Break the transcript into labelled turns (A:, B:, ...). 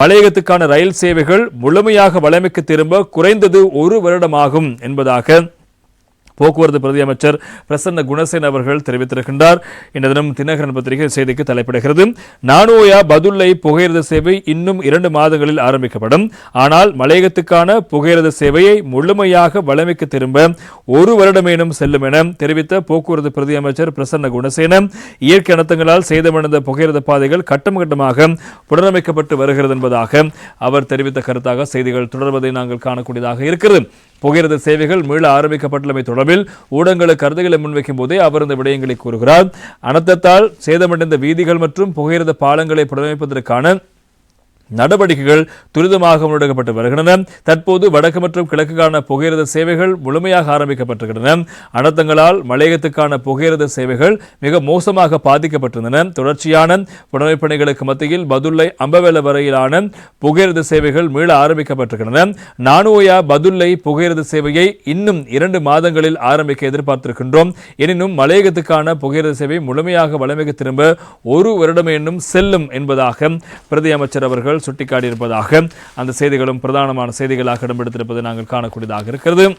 A: மலையகத்துக்கான ரயில் சேவைகள் முழுமையாக வளமைக்கு திரும்ப குறைந்தது ஒரு வருடமாகும் என்பதாக போக்குவரத்து பிரதி அமைச்சர் பிரசன்ன குணசேன அவர்கள் தெரிவித்திருக்கின்றார். இந்த தினம் தினகரன் பத்திரிகை செய்திக்கு தலைப்பிடுகிறது. நானோயா பதுல்லை புகையிரத சேவை இன்னும் இரண்டு மாதங்களில் ஆரம்பிக்கப்படும். ஆனால் மலையகத்துக்கான புகையிரத சேவையை முழுமையாக வளமைக்கு திரும்ப ஒரு வருடமேனும் செல்லும் என தெரிவித்த போக்குவரத்து பிரதி அமைச்சர் பிரசன்ன குணசேன இயற்கை அனர்த்தங்களால் சேதமடைந்த புகையிரத பாதைகள் கட்டம் கட்டமாக புனரமைக்கப்பட்டு வருகிறது என்பதாக அவர் தெரிவித்த கருத்தாக செய்திகள் தொடர்வதை நாங்கள் காணக்கூடியதாக இருக்கிறது. புகையிரத சேவைகள் மீள ஆரம்பிக்கப்பட்டுள்ளமை தொடர்பில் ஊடகங்களுக்கு கருத்துக்களை முன்வைக்கும் போதே அவர் இந்த விடயங்களை கூறுகிறார். அனர்த்தத்தால் சேதமடைந்த வீதிகள் மற்றும் புகையிரத பாலங்களை புனரமைப்பதற்கான நடவடிக்கைகள் துரிதமாக முன்னெடுக்கப்பட்டு வருகின்றன. தற்போது வடக்கு மற்றும் கிழக்குக்கான புகையிரத சேவைகள் முழுமையாக ஆரம்பிக்கப்பட்டிருக்கின்றன. அனர்த்தங்களால் மலையகத்துக்கான புகையிரத சேவைகள் மிக மோசமாக பாதிக்கப்பட்டிருந்தன. தொடர்ச்சியான புனமைப் பணிகளுக்கு மத்தியில் பதுல்லை அம்பவேல வரையிலான புகையிரத சேவைகள் மீள ஆரம்பிக்கப்பட்டிருக்கின்றன. நானோயா பதுல்லை புகையிரத சேவையை இன்னும் இரண்டு மாதங்களில் ஆரம்பிக்க எதிர்பார்த்திருக்கின்றோம். எனினும் மலையகத்துக்கான புகையிரத சேவை முழுமையாக வளமிக்க திரும்ப ஒரு வருடம் என்னும் செல்லும் என்பதாக பிரதி அமைச்சர் அவர்கள் சுட்டிக்காட்டியிருப்பதாக அந்த செய்திகளும் பிரதானமான செய்திகளாக இடம்பெடுத்திருப்பதை நாங்கள் காணக்கூடியதாக இருக்கிறது.